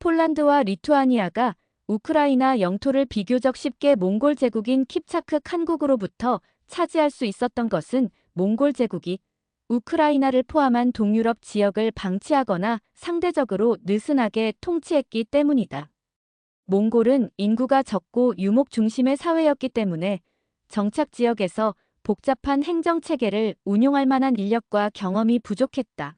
폴란드와 리투아니아가 우크라이나 영토를 비교적 쉽게 몽골 제국인 킵차크 칸국으로부터 차지할 수 있었던 것은 몽골 제국이 우크라이나를 포함한 동유럽 지역을 방치하거나 상대적으로 느슨하게 통치했기 때문이다. 몽골은 인구가 적고 유목 중심의 사회였기 때문에 정착 지역에서 복잡한 행정 체계를 운용할 만한 인력과 경험이 부족했다.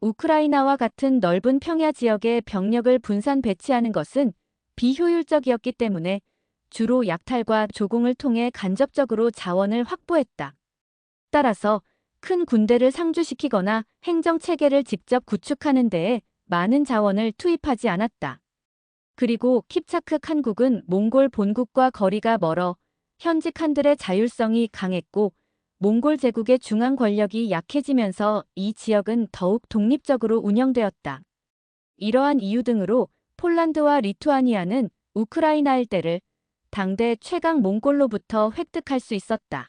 우크라이나와 같은 넓은 평야 지역에 병력을 분산 배치하는 것은 비효율적이었기 때문에 주로 약탈과 조공을 통해 간접적으로 자원을 확보했다. 따라서 큰 군대를 상주시키거나 행정 체계를 직접 구축하는 데에 많은 자원을 투입하지 않았다. 그리고 킵차크 칸국은 몽골 본국과 거리가 멀어 현직 칸들의 자율성이 강했고 몽골 제국의 중앙 권력이 약해지면서 이 지역은 더욱 독립적으로 운영되었다. 이러한 이유 등으로 폴란드와 리투아니아는 우크라이나 일대를 당대 최강 몽골로부터 획득할 수 있었다.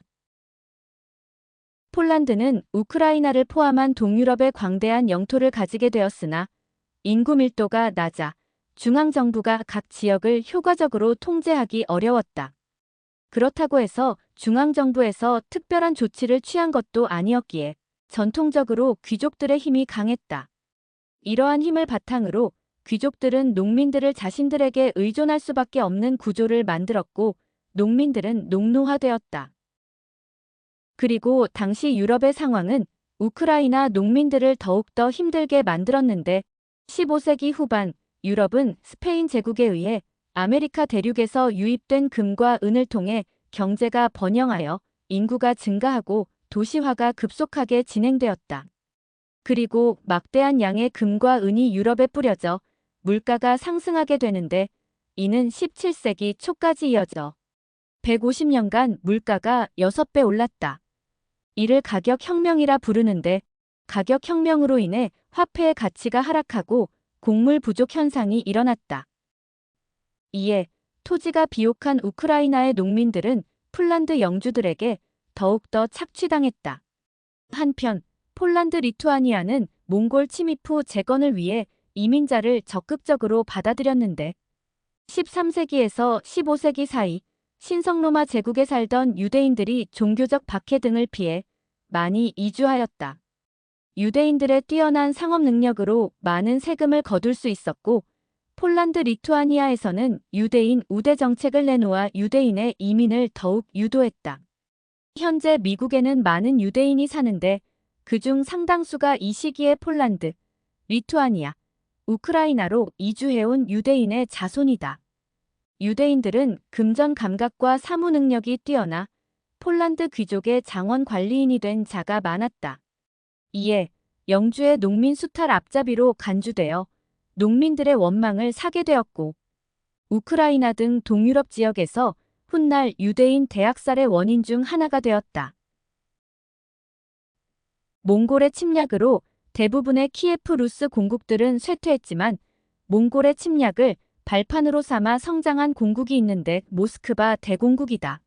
폴란드는 우크라이나를 포함한 동유럽의 광대한 영토를 가지게 되었으나 인구 밀도가 낮아 중앙정부가 각 지역을 효과적으로 통제하기 어려웠다. 그렇다고 해서 중앙정부에서 특별한 조치를 취한 것도 아니었기에 전통적으로 귀족들의 힘이 강했다. 이러한 힘을 바탕으로 귀족들은 농민들을 자신들에게 의존할 수밖에 없는 구조를 만들었고 농민들은 농노화되었다. 그리고 당시 유럽의 상황은 우크라이나 농민들을 더욱더 힘들게 만들었는데 15세기 후반 유럽은 스페인 제국에 의해 아메리카 대륙에서 유입된 금과 은을 통해 경제가 번영하여 인구가 증가하고 도시화가 급속하게 진행되었다. 그리고 막대한 양의 금과 은이 유럽에 뿌려져 물가가 상승하게 되는데 이는 17세기 초까지 이어져 150년간 물가가 6배 올랐다. 이를 가격혁명이라 부르는데 가격혁명으로 인해 화폐의 가치가 하락하고 곡물 부족 현상이 일어났다. 이에 토지가 비옥한 우크라이나의 농민들은 폴란드 영주들에게 더욱더 착취당했다. 한편 폴란드 리투아니아는 몽골 침입 후 재건을 위해 이민자를 적극적으로 받아들였는데 13세기에서 15세기 사이 신성로마 제국에 살던 유대인들이 종교적 박해 등을 피해 많이 이주하였다. 유대인들의 뛰어난 상업 능력으로 많은 세금을 거둘 수 있었고 폴란드 리투아니아에서는 유대인 우대 정책을 내놓아 유대인의 이민을 더욱 유도했다. 현재 미국에는 많은 유대인이 사는데 그중 상당수가 이 시기에 폴란드, 리투아니아, 우크라이나로 이주해온 유대인의 자손이다. 유대인들은 금전 감각과 사무 능력이 뛰어나 폴란드 귀족의 장원 관리인이 된 자가 많았다. 이에 영주의 농민 수탈 앞잡이로 간주되어 농민들의 원망을 사게 되었고 우크라이나 등 동유럽 지역에서 훗날 유대인 대학살의 원인 중 하나가 되었다. 몽골의 침략으로 대부분의 키예프 루스 공국들은 쇠퇴했지만 몽골의 침략을 발판으로 삼아 성장한 공국이 있는데 모스크바 대공국이다.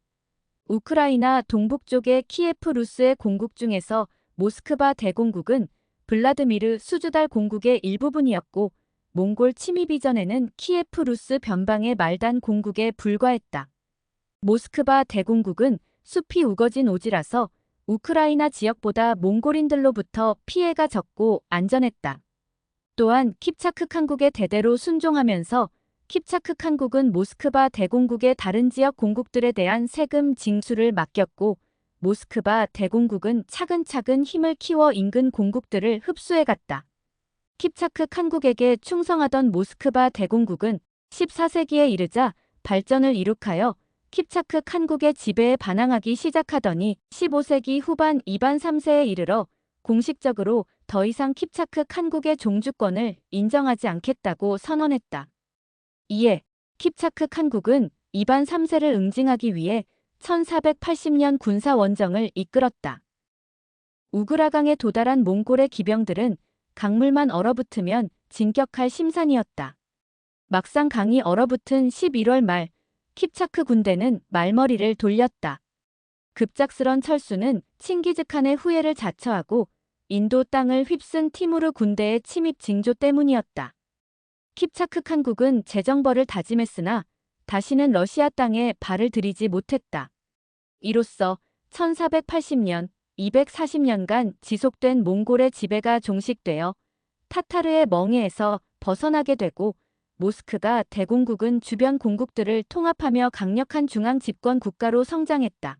우크라이나 동북쪽의 키예프 루스의 공국 중에서 모스크바 대공국은 블라드미르 수주달 공국의 일부분이었고 몽골 침입 이전에는 키예프 루스 변방의 말단 공국에 불과했다. 모스크바 대공국은 숲이 우거진 오지라서 우크라이나 지역보다 몽골인들로부터 피해가 적고 안전했다. 또한 킵차크 칸국에 대대로 순종하면서 킵차크 칸국은 모스크바 대공국의 다른 지역 공국들에 대한 세금 징수를 맡겼고 모스크바 대공국은 차근차근 힘을 키워 인근 공국들을 흡수해갔다. 킵차크 칸국에게 충성하던 모스크바 대공국은 14세기에 이르자 발전을 이룩하여 킵차크 칸국의 지배에 반항하기 시작하더니 15세기 후반 이반 3세에 이르러 공식적으로 더 이상 킵차크 칸국의 종주권을 인정하지 않겠다고 선언했다. 이에 킵차크 칸국은 이반 3세를 응징하기 위해 1480년 군사 원정을 이끌었다. 우그라강에 도달한 몽골의 기병들은 강물만 얼어붙으면 진격할 심산이었다. 막상 강이 얼어붙은 11월 말 킵차크 군대는 말머리를 돌렸다. 급작스런 철수는 칭기즈칸의 후예를 자처하고 인도 땅을 휩쓴 티무르 군대의 침입 징조 때문이었다. 킵차크 칸국은 재정벌을 다짐했으나 다시는 러시아 땅에 발을 들이지 못했다. 이로써 1480년, 240년간 지속된 몽골의 지배가 종식되어 타타르의 멍에에서 벗어나게 되고 모스크가 대공국은 주변 공국들을 통합하며 강력한 중앙 집권 국가로 성장했다.